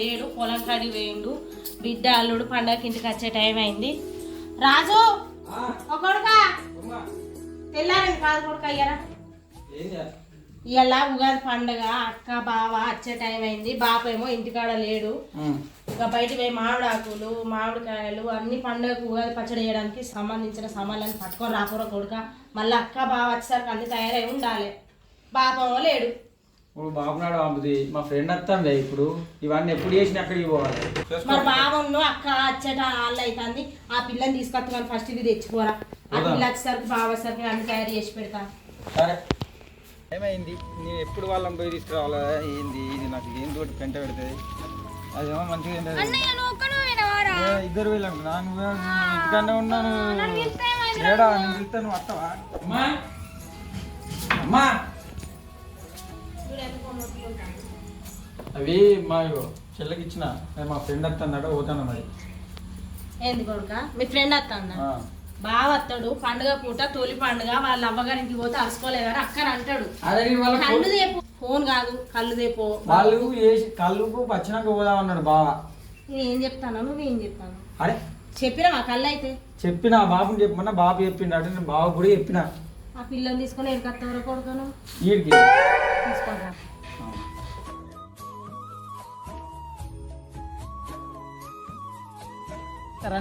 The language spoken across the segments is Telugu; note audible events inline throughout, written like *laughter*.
లేడు పొలం కాడికి వేయండు. బిడ్డ అల్లుడు పండగకి ఇంటికి వచ్చే టైం అయింది. రాజు! ఒక కొడుక! తెల్లారండి కాదు కొడుక అయ్యారా ఇవాళ ఉగాది పండగ అక్క బావ వచ్చే టైం అయింది. బాప ఏమో ఇంటికాడ లేడు. ఇక బయటికి పోయి మామిడాకులు మామిడికాయలు అన్ని పండుగకు ఉగాది పచ్చడి చేయడానికి సంబంధించిన సామాన్లను పట్టుకొని రాకూర కొడుక. మళ్ళీ అక్క బావ వచ్చేసరికి అన్ని తయారై ఉండాలి. బాపేమో లేడు. ఇప్పుడు బాబునాడు పంపుది మా ఫ్రెండ్ వస్తుంది ఇప్పుడు ఇవన్నీ ఎప్పుడు చేసినా అక్కడికి పోవాలి? మరి బావను అక్క వచ్చేట వాళ్ళు అవుతుంది ఆ పిల్లని తీసుకొస్తాను ఫస్ట్ ఇది తెచ్చుకోరా. ఆ పిల్ల వచ్చేసరికి బావ వచ్చేసరికి అన్ని తయారు చేసి పెడతా. సరే. ఏమైంది? నేను ఎప్పుడు వాళ్ళని పోయి తీసుకురావాలా? ఏంది? ఇది నాకు ఏం తోటి పెంట పెడుతుంది. అదేమో మంచిగా ఇద్దరు వెళ్ళాం నా నువ్వే ఇంటికన్నా ఉన్నాను. ఏడా? నేను వస్తావా? అమ్మా. అమ్మా. అవి మా చెల్లెకి ఇచ్చిన. మా ఫ్రెండ్ వస్తున్నాడ పోతాను మరి. ఏంది కొడుక? మీ ఫ్రెండ్ వస్తాను ఆ. బావ వస్తాడు పండుగ పూట తొలి పండుగ వాళ్ళ అవ్వగారికి పోతే అరుచుకోలేదని అక్కని అంటాడు. కళ్ళు దేపు ఫోన్ కాదు కళ్ళు దేపో. వాళ్ళు వేసి కళ్ళుకు పచ్చినాక పోదామన్నాడు బావా. నేనేం చెప్తాను నువ్వేం చెప్తాను. అరే. చెప్పినా కళ్ళు అయితే చెప్పిన బాబుని చెప్పమన్నా బాబు చెప్పిండు. అంటే నేను బాబు కూడా చెప్పిన. ఆ పిల్లని తీసుకొని ఎక్కడెవరో కొడుకును? వీడికి తీసుకుంటా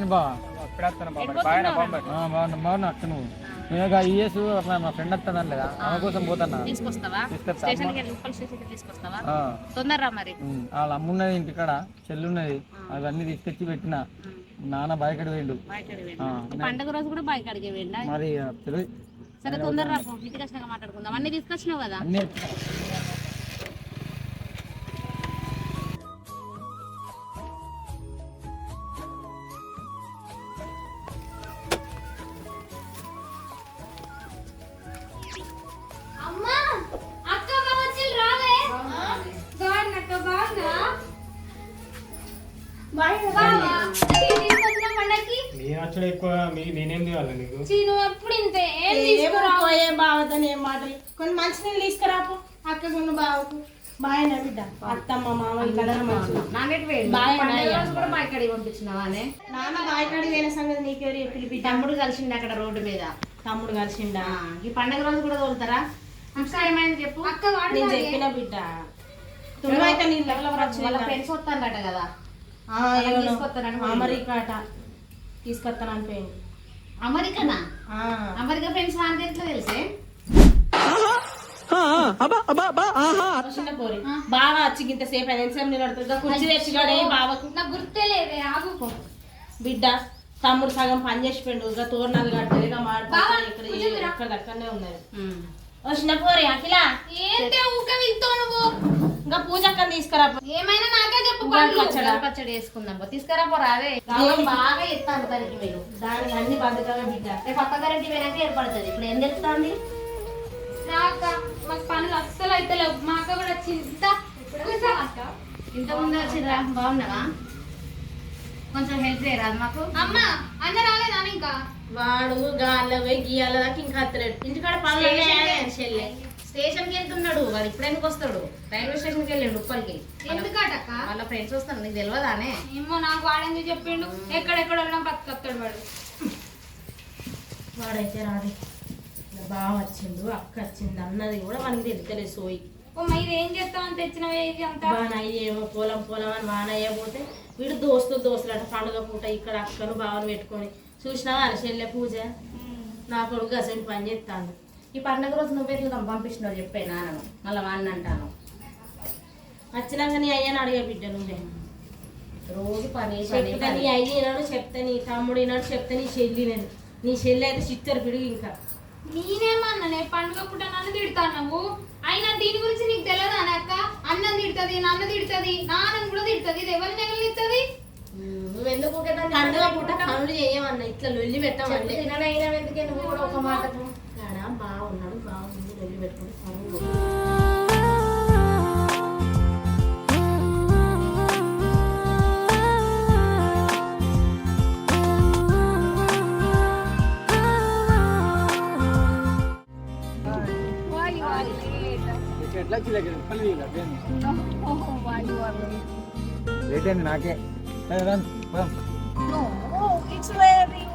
బా బాగున్నా బాగున్నా అక్క నువ్వు నేను ఇయర్స్ మా ఫ్రెండ్ లేదా ఆమె కోసం పోతానా తీసుకొస్తావా తీసుకొస్తా స్టేషన్కి వెళ్ళి ఉప్పల్ స్టేషన్కి తీసుకొస్తావా ఆ. తొందరరా మరి ఉమ్, వాళ్ళ అమ్మ ఉన్నది ఇంటికాడ చెల్లి ఉన్నది అవన్నీ తీసుకొచ్చి పెట్టిన నాన్న బయకడ వేయండు వెళ్ళి. పండగ రోజు కూడా వెళ్ళా మరి తెలియదు సరే తొందరరా పో ఇంటికి వచ్చినాక మాట్లాడుకుందాం అన్ని తీసుకొచ్చినావు కదా కొన్ని మంచి నీళ్ళు తీసుకురాపు అక్క కొన్ని బావకు. బాయ్ బిడ్డ. అత్తమ్మ మామ అడిగి పంపించినావానే నాన్న బాయ్ కాడికి పోయిన సంగతి నీకెవరు చెప్పి బిడ్డ? తమ్ముడు కలిసిండు అక్కడ రోడ్డు మీద. తమ్ముడు కలిసిండా? ఈ పండగ రోజు కూడా తోలుతారా? ఏమైంది చెప్పు. అక్క వాడు నేను చెప్పిన బిడ్డ. ఎవరు? వాళ్ళ వచ్చిన ఫ్రెండ్స్ వస్తారట కదా. అమెరికా అట తీసుకొస్తానని పోయింది అమెరికానా? ఆ. అమెరికా ఫ్రెండ్స్ వానికి ఎట్లా తెలిసే? చిన్న పోరి. బాగా వచ్చి ఇంత సేపు అయింది. ఎంతసేపు నిలబడుతుందా కుర్చీ తెచ్చిగాడే బావకు నాకు గుర్తే లేదే ఆగు. బిడ్డ తమ్ముడు సగం పని చేసి పెండు ఇక తోరణాలు మాడిపోతారు ఇక్కడ. అక్కడ దక్కనే ఉన్నది. ఓ చిన్న పోరి అఖిల. ఏంటే ఊక వెళ్తావు నువ్వు? ఇంకా పూజక్కని తీసుకురా. ఏమైనా నాకే చెప్పు. పచ్చడా? పచ్చడి వేసుకుందాం పో. తీసుకురా పోరా అదే బాగా ఎత్తాను దానికి మీరు దానికి అన్ని బతుకగా బిడ్డ. రేపు అక్క గారింటి పోయినాక ఏర్పడుతుంది. ఇప్పుడు ఏం తెలుస్తుంది? మాకు పనులు అస్సలు అయితే లేవు. మా అక్క కూడా చింత. ఇంత ముందు వచ్చిరా బాగున్నావా? కొంచెం హెల్ప్ చేయరాదు మాకు? అమ్మ అన్న రాలేదా ఇంకా? వాడు గాల్లో పోయి గీయాల దాకా ఇంకా అత్తలేడు. ఇంటికాడ పనులు చెల్లె స్టేషన్కి వెళ్తున్నాడు వాడు ఇప్పుడు ఎందుకు వస్తాడు? రైల్వే స్టేషన్కి వెళ్ళాడు ఉప్పల్కి. ఎందుకటక్క? వాళ్ళ ఫ్రెండ్స్ వస్తారు. నీకు తెలియదానే ఏమో నాకు వాడేందుకు చెప్పిండు? ఎక్కడెక్కడ ఉన్నా బతుకొస్తాడు వాడు. వాడైతే రాడు. బాగా వచ్చిండు అక్క వచ్చింది అన్నది కూడా మనకి తెలుస్తలేదు సోయి. ఏం చేస్తామని తెచ్చినవే ఇది అంతా? వానయ్య ఏమో పొలం పొలం అని వానయ్య పోతే వీడు దోస్తులు దోస్తులు అట పండుగ పూట ఇక్కడ అక్కను బావను పెట్టుకొని. చూసినావా అని చెల్లె పూజ? నా కొడుకు అసలు పని చేస్తాను ఈ పండగ రోజు నువ్వే చూద్దాం పంపిస్తున్నావు చెప్పే నాన్నను. మళ్ళీ వాడిని అంటాను. వచ్చినాక నీ అయ్యని అడిగే బిడ్డ నువ్వే. రోజు పని చెప్తే నీ అయ్యి చెప్తే నీ తమ్ముడు వినాడు చెప్తే నీ చెల్లి నేను నీ చెల్లి అయితే చిత్తరు పిడుగు ఇంకా. నేనేమన్నానే? పండుగ పుట్ట నన్ను తిడతాను నువ్వు? అయినా దీని గురించి నీకు తెలియదా అక్క అన్నం తిడుతుంది నన్ను తిడుతుంది నాన్నని కూడా తిడుతుంది ఇది ఎవరిని ఎవరినిస్తుంది నువ్వెందుకు పండుగ పూట పనులు చేయమన్నా ఇట్లా లొల్లి పెట్టామంటే తినడైనా ఎందుకే? నువ్వు కూడా ఒక ఆడ బాగున్నాడు బాగుంది లొల్లి పెట్టుకుని ఎట్లా చిల్లకి పల్లి వాలి వాలి లేట్ అయింది నాకే ఏ, రండి, పోదాం. అక్క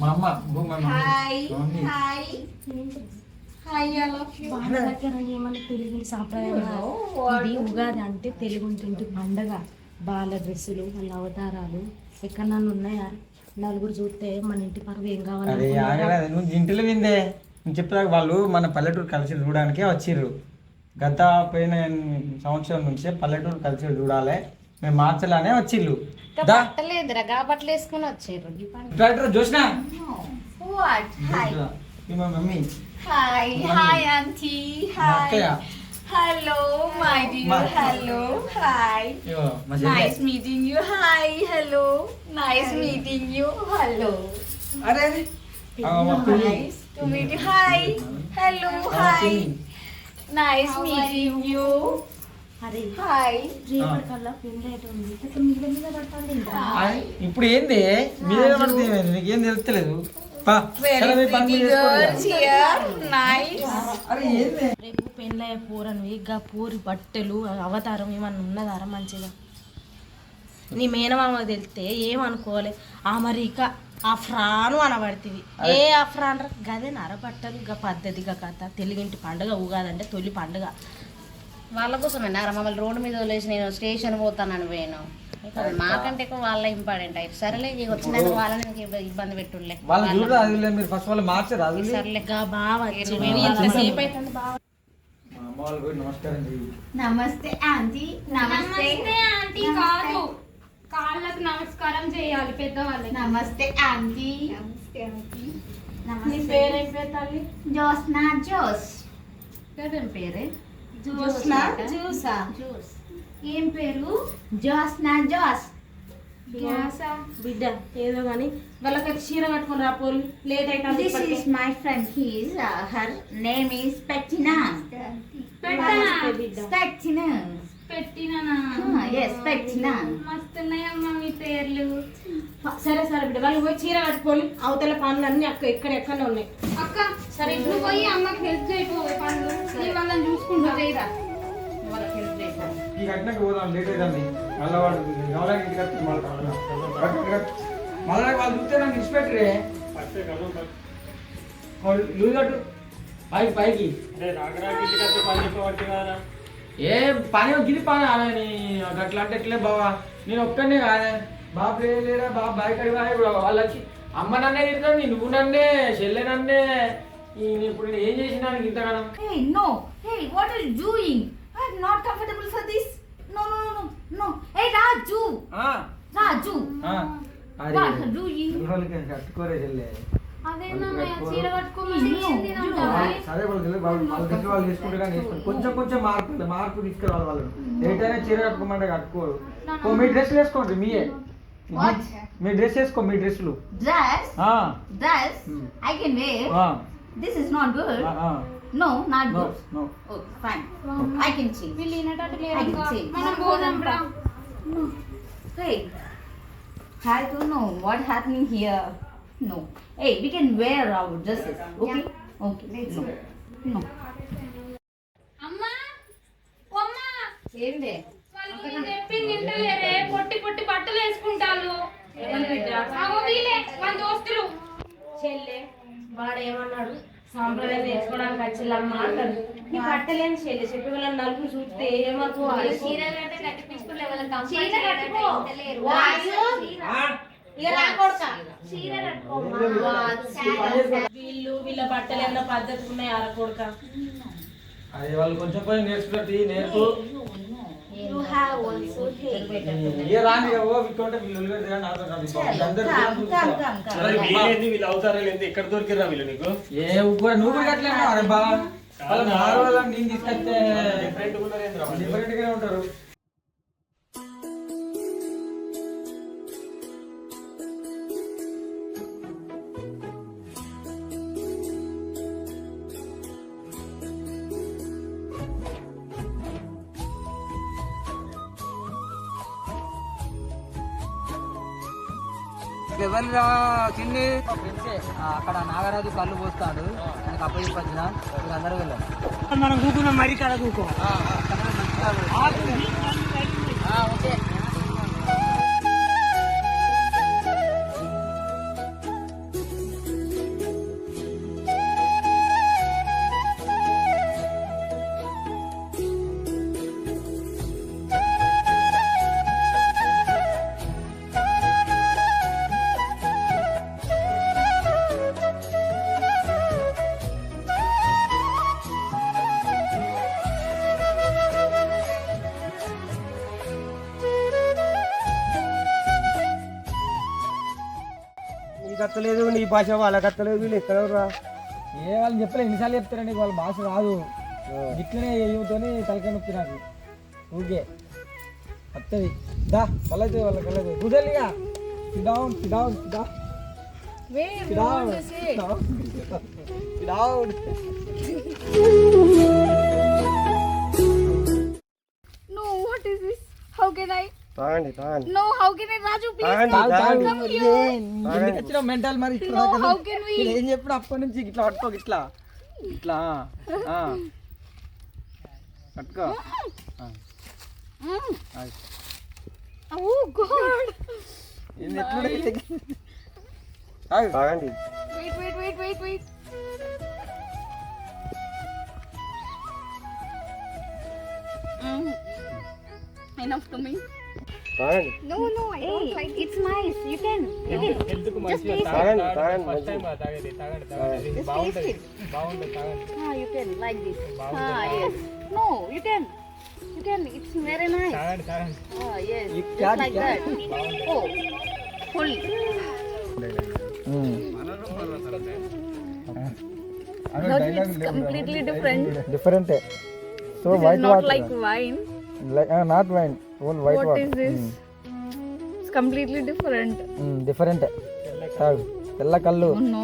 మా అమ్మ. వాళ్ళ దగ్గర ఏమన్నా తెలుగు సాంప్రదాయం ఇది ఉగాది అంటే తెలుగు ఇంటి పండగ బాల డ్రెస్సులు వాళ్ళ అవతారాలు ఎక్కడన్నా ఉన్నాయా? నలుగురు చూస్తే మన ఇంటి పరువు ఏం అరే కావాలి ఇంటిలో విందే. నేను చెప్పాక వాళ్ళు మన పల్లెటూరు కల్చర్ చూడడానికే వచ్చిర్రు. గత పోయిన సంవత్సరం నుంచే పల్లెటూరు కల్చర్ చూడాలి మేము మార్చలానే వచ్చిర్రు దా పట్టలేదురా గా బట్టలు వేసుకుని వచ్చారు ఈ పండుగ డాక్టర్ జోష్నా వాట్ ఈ మా మమ్మీ Hi, hi, auntie. మా Hi. అక్కయ్య Hello, my dear. Ma- Hello. Hi. ఇగో మా చెల్లె. Nice meeting you. Hi. Hello. Nice meeting you. Hello. అరే అరే. ఆ, మా పిన్ని. Nice to meet you. Hi. Hello. ఆ, Hi. పిన్ని. Nice meeting you. అరే Hi. రేపటి కల్లా పెళ్ళి అయితే ఉంది అయితే పడుతుంది ఇంకా. ఆ, ఇప్పుడు ఏంది? మీరే పడితే? నీకేం తెలుస్తలేదు. అరే ఏంది? రేపు పెళ్ళయ్యే పూరని ఇక పూరి బట్టలు అవతారం ఏమన్నా ఉన్నదారా మంచిగా? నీ మేనమామ తెలిస్తే ఏమనుకోవాలి? ఆ మరి ఇక ఆ ఫ్రాను అనబడుతుంది ఏ ఆ ఫ్రాన్ రా గదే నర బట్టలు ఇక పద్ధతిగా కథ. తెలుగింటి పండుగ ఉగాదంటే తొలి పండుగ. వాళ్ళ కోసమే నా మమ్మల్ని రోడ్డు మీద వదిలేసి నేను స్టేషన్ పోతానని పోయాను. మాకంటే ఎక్కువ వాళ్ళ ఇంపార్టెంట్ అయితే సరేలే ఇక వచ్చినాక వాళ్ళని నాకు ఇబ్బ- ఇబ్బంది పెట్టుండే వాళ్ళు చూడరా అది లేదు, మీరు ఫస్ట్ వాళ్ళు మార్చారు అది లేదు. సర్లే ఇక బాగా వచ్చింది ఎంతసేపు అవుతుంది బాగా మా అమ్మ వాళ్ళు కూడా నమస్కారం చెయ్యి. Namaste, auntie. Namaste. Namaste aunty కాదు. కాళ్ళకు నమస్కారం చేయాలి పెద్దవాళ్ళకి Namaste, auntie. Namaste, auntie. నీ. పేరేం పేరు తల్లి Josna Jos. ఏం పేరే జ్యోత్స్న? జ్యూసా జ్యూస్ ఏం పేరు జోస్నా జోస్ బిడ్డ ఏదో కానీ వాళ్ళకి చీర కట్టుకుని రా పోలు లేట్ అవుతుంది This ఇప్పటికే. is my friend. His uh, her name is పెట్టినా. మస్తున్నాయమ్మా మీ పేర్లు. సరే సరే బిడ్డ వాళ్ళు పోయి చీర కట్టుకోవాలి అవతల పనులు అన్ని అక్క ఎక్కడ ఎక్కడనే ఉన్నాయి. అక్క సరే నువ్వు పోయి అమ్మకి హెల్ప్ పనులు వాళ్ళని చూసుకుంటా చేయరా వాళ్ళకి హెల్ప్ చేశాను ఈ కట్టినాక పోదాం లేట్ అవుతుంది. మళ్ళీ వాడు ఎవరైనా ఇంటికి వస్తే మళ్ళీ మళ్ళీ వాళ్ళు చూస్తే నాకు ఇన్స్పెక్టరే పట్టే కలం పట్టే. వాళ్ళు లూజ్ అటు పైకి పైకి. అరే రాగరాకి ఇంటికి వచ్చి పని చెప్పబట్టి కదరా ఏ పని గిరి పని అని అట్లా అంటే ఎట్లే బావా నేను ఒక్కనే కాదే బాబు లే- లేరా బాబు బాయ్ కడి బాయ్ ఇప్పుడు వాళ్ళకి అమ్మ నన్నే తిడతాడు నీ నువ్వు నన్నే చెల్లె నన్నే ఇప్పుడు నేను ఏం చేసినా నీకు ఇంతగానం Hey, no. Hey, what are you doing? I'm not comfortable for this. No, no, no, no, no. Hey, Raju. ఆ, doing? రోజులకి కట్టుకోరే చెల్లె సరే వాళ్ళు వాళ్ళు వాళ్ళ కానీ. కొంచెం కొంచెం మార్పు. మార్పు తీసుకురావాలి వాళ్ళు ఏటైనా చీర కట్టుకోమంటే కట్టుకోరు మీ డ్రెస్లు వేసుకోండి మీయే What? మీ డ్రెస్ వేసుకో మీ డ్రెస్సులు. ఆ, This is not good. ఆ, ఆ. No, not no. No. I can change. వీళ్ళు వినేటట్టు లేరు I can ఇంకా. change. మనం పోదాం రా Hey, I don't know what happening here. No. Hey, we can wear our dresses. Okay? Okay. No. No. అమ్మా ఓ అమ్మా ఏందే వాళ్ళు చెప్పింది వింటలేరే పొట్టి పొట్టి బట్టలు వేసుకుంటారు అగో వీళ్ళే మన దోస్తులు చెల్లె వాడు ఏమన్నాడు సాంప్రదాయం నేర్చుకోవడానికి వచ్చిల్లమ్మ అంటాడు నీ పట్టలేని చెల్లె చెప్పి వాళ్ళని నలుగురు చూస్తే ఏమనుకోవాలి చీర కట్టుకో. వాసు, ఇక రా కొడుకా. వీళ్ళు వీళ్ళ బట్టలు ఏమన్నా పద్ధతి ఉన్నాయి అరకొడుక అది వాళ్ళు కొంచెం కొంచెం నేర్చుకున్నట్టు నేర్పు. ఏ రాని ఇక ఓ విక్కుంటే వీళ్ళు నాతో రాదు. వీళ్ళేంది? అవుతారా ఏంది? ఎక్కడ దొరికిరా వీళ్ళు నీకు? ఏ ఉప్పు నువ్వు అరే వాళ్ళ నేను తీసుకొస్తే డిఫరెంట్ ఉన్నారు ఏంద్రా వాళ్ళు? డిఫరెంట్ గానే ఉంటారు. ఎవరిరా చిన్ని. అక్కడ నాగరాజు కళ్ళు పోస్తాడు. ఆయనకు అప్ప చెప్పొచ్చిన? మీరు అందరూ వెళ్ళారు మనం కూకున్నాం మరి ఇక్కడ కూకో. నీకు భాష వాళ్ళకి అత్తలేదు వీళ్ళు ఎక్కడ రా. ఏ వాళ్ళు చెప్పలే ఎన్నిసార్లు చెప్తారండి వాళ్ళ భాష రాదు. ఇట్లనే ఏమితోని తలకాయ నొప్పి నాకు ఊకే అత్తది. దా కలైతే వాళ్ళ కలైతే కుదలిగా down down the down down No, what is this? How can I? తాగండి తాగండి No, how can I, Raju? Please. ఎందుకు వచ్చినావు మెంటల్ మరి ఇట్లా No, దాకా? how can we? వీళ్ళు ఏం చెప్పిన అప్పటి నుంచి ఇట్లా పట్టుకో ఇట్లా ఇట్లా ఆ. పట్టుకో ఆ. అది. Oh God! ఇది ఎట్లుండే? తాగు. Wait, wait, wait, wait, wait. Mm. Enough to me. No, no, I don't like. It's nice. You can. Just taste it. First time. Just taste it. Ah, you can like this. Ah, yes. No, you can. You can. It's very nice. Ah, yes. You Just like can. that. Oh, full. Hmm. It's completely different. Different. So, this white is not water. like wine. Not wine own white What water is this? It's completely different. Different తాగు తెల్ల కళ్ళు Oh no,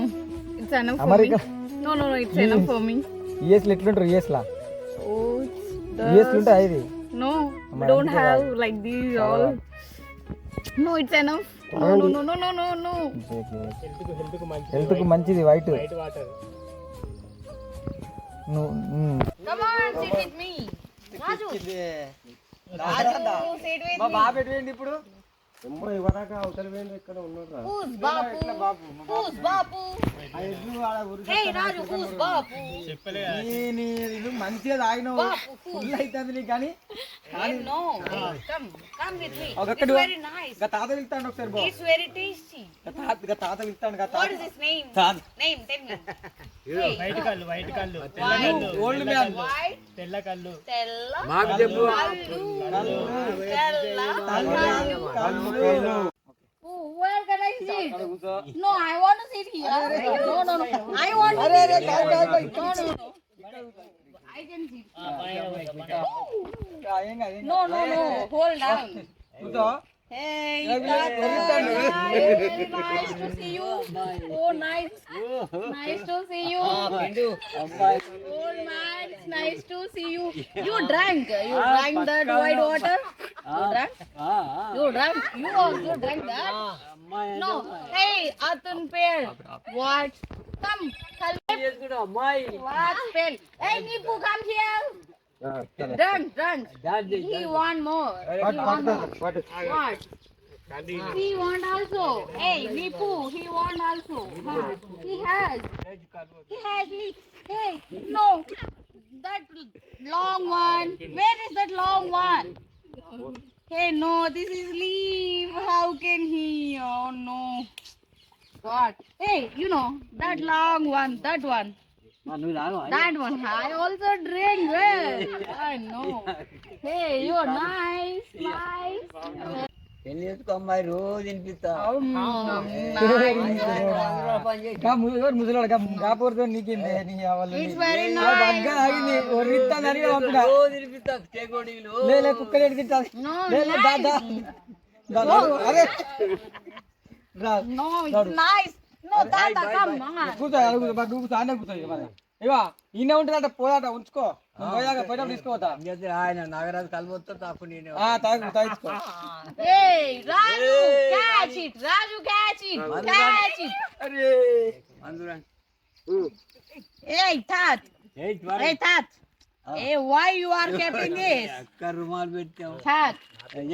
it's enough for America me. No, no, no, it's enough for me. యుఎస్లో ఎట్లుంటారు యుఎస్లా Oh, it's యుఎస్ the... ఉంటాయి ఇది No, we Amma, don't అందుకే have కాదు. like these all. No, it's enough. No, no, no, no, no, no, no. హెల్త్కు హెల్త్కు మంచిది హెల్త్కు మంచిది వైట్ వైట్ వాటర్ నువ్వు మ్మ్. Come రాజు. నువ్వు సీట్ మా బాబు ఎటువంటి ఇప్పుడు? Raju. Raju, sit with మా me. బాబు ఎటు పోయిండు ఇప్పుడు Who's Bapu? Who's Bapu? Hey, Raju, who's Bapu? చెప్పలే ఈ- నీ మంచిగా తాగినావు ఫుల్ అవుతుంది నీకు కానీ. గా తాత పిలుస్తాడు ఒకసారి బా It's very tasty. గా తాత గా గా tell me. వైట్ కళ్ళు వైట్ కళ్ళు తెల్ల కళ్ళు ఓల్డ్ మ్యాన్ తెల్ల కళ్ళు మాకు చెప్పు Oh, can I sit? No, I want to sit here. No, no, no. I want to sit here. No, no, no. I can sit. No, no, no. Hold on. Hey, Tata. Nice to see you. Oh, nice. Nice to see you. Old man, it's nice to see you. You drank. You drank that white water. You drank. You drank. You also drank that. No. Hey, Atun pair. What? Come. Help. What spell? Hey, Nipu, come here. Drunk, drunk. He want more. He want more. What? He want also. Hey, Nipu, he want also. He has. He has lips. Hey, no. That long one. Where is that long one? Hey, no, this is leaf. How can he? Oh, no. God. Hey, you know, that long one, that one. That one, I also drink well. *laughs* I know. Hey, you're nice, nice. పెళ్ళి చేసుకో అమ్మాయి రోజు తినిపిస్తా ముసలాడు కాపోతే నీకేంది? నీ వాళ్ళు. అరే. కూర్చో కూర్చో బాగా కూర్చో ఇవా ఈయన ఉంటుందంట పోదాట ఉంచుకో నువ్వు పోయాక పోయినప్పుడు తీసుకోవద్దా ఇంకైతే ఆయన నాగరాజు కలబోతా తాకు నేను ఆ తాగు తాగించుకో Hey, Raju, catch it. Raju, catch it. Catch it. అరే అందురా Hey, Tat. ఏ త్వర Hey, Tat. Hey, why you are keeping this? అక్క రుమాలు పెట్టాం Tat.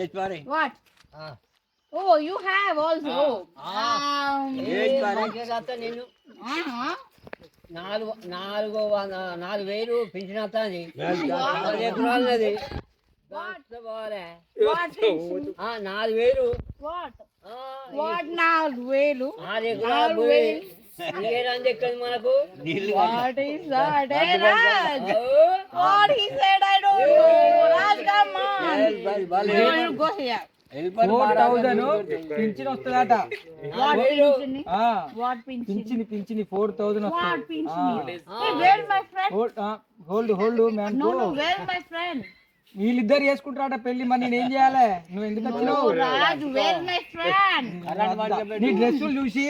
ఏ త్వర What? Oh, you have also. Um, ఏ త్వర నేను uh-huh. నాలుగు నాలుగు వంద- నాలుగు వేలు పెంచిన పది What? ఆ, నాలుగు వేలు now, Velu? ఆరు ఎకరాలు పోయి నీకేనంది ఎక్కడి మనకు here. వీళ్ళిద్దరు చేసుకుంటారా పెళ్ళి మరి నేను ఏం చేయాలి? నువ్వు ఎందుకు నీ డ్రెస్సులు చూసి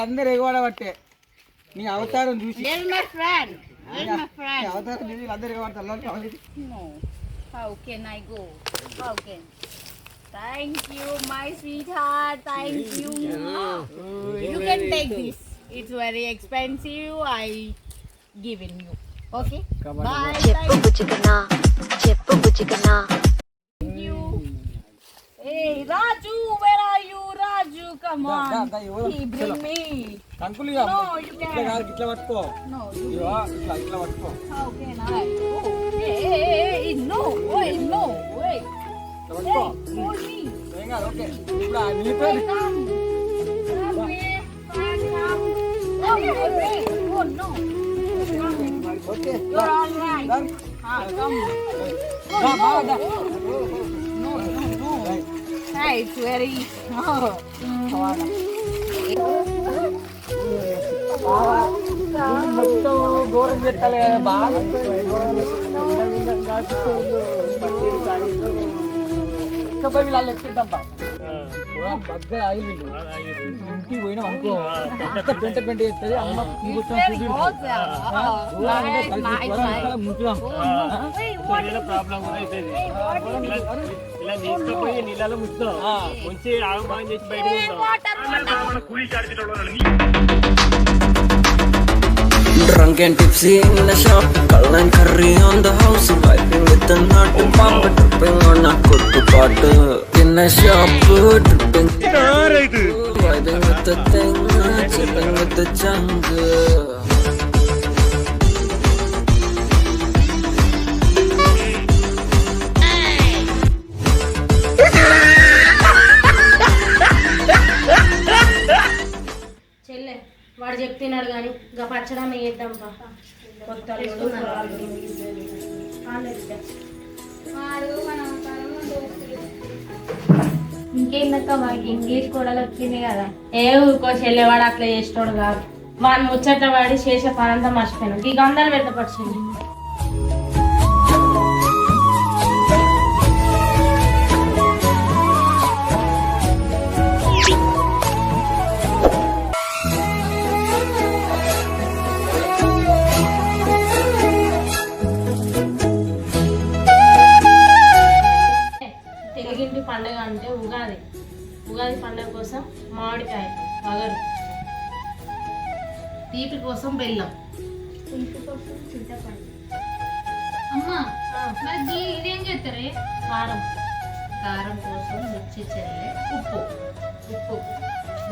అందరు ఎగవాడ పట్టే నీ అవతారం చూసి. అవతారం చూసి అందరు Thank you, my sweetheart. Thank you. You can take this. It's very expensive. I given you. Okay. Bye. చెప్పు బుచ్చికన్నా చెప్పు బుచ్చికన్నా Thank you. Hey, Raju, where are you, Raju? Come Da, da, on. da, you will- He bring me. కంకులు No, you ఇట్లా can't. కాదు ఇట్లా పట్టుకో No, you ఇదిగో, ఇట్లా ఇట్లా పట్టుకో How can I? Oh, hey, hey, hey, hey, no, wait, no, wait. It's very. Oh, oh. దూరం పెట్టాలి బాగా ఇంకా పోయి వీళ్ళు ఎక్కిద్దాం బగ్గ ఆగి వీళ్ళు. ఇంటికి పోయినాం అనుకో. అంత పెంట పెంట చేస్తుంది. అమ్మ ఇలా తీసుకుపోయి నీళ్ళలో ముంచుతాం ముంచి ఆగమాగం చేసి water, water. Drunk and tipsy in the shop, girl and curry on the house, vibing with the nut, pump tripping on a good part. In the shop, tripping, vibing with the thing, chilling with the jungle. వాడు చెప్తున్నాడు కానీ ఇంకా పచ్చడన్న చేద్దాం పా. కొత్త అల్లుడు, పొలాలు. ఆన్లైన్ బిడ్డ. ఇంకేందక్క మనకి ఇంగ్లీష్ కూడా వచ్చింది కదా. ఏ ఊరుకో చెల్లెవాడు అట్లా చేసేటోడు కాదు. వాడిని ముచ్చట వాడి చేసే పనంతా మర్చిపోయాను. ఈ గందలు పెడతపరిచింది తెలుగింటి పండుగ కోసం మామిడికాయ వగరు తీపి కోసం బెల్లం. అమ్మా మరి ఇదేం చేస్తారే కారం. కారం కోసం మిర్చి చెల్లె ఉప్పు. ఉప్పు.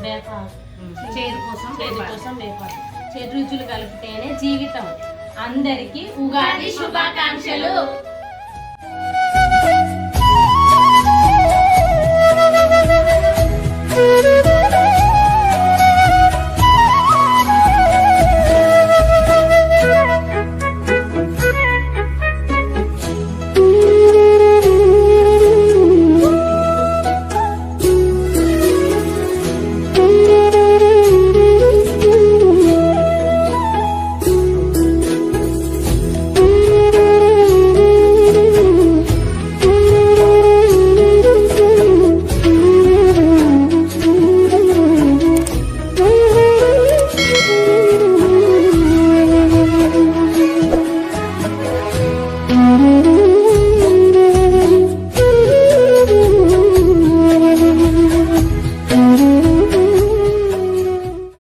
వేప చేదు కోసం చేదు కోసం వేపాకు చేదు రుచులు కలిపితేనే జీవితం. అందరికీ ఉగాది శుభాకాంక్షలు.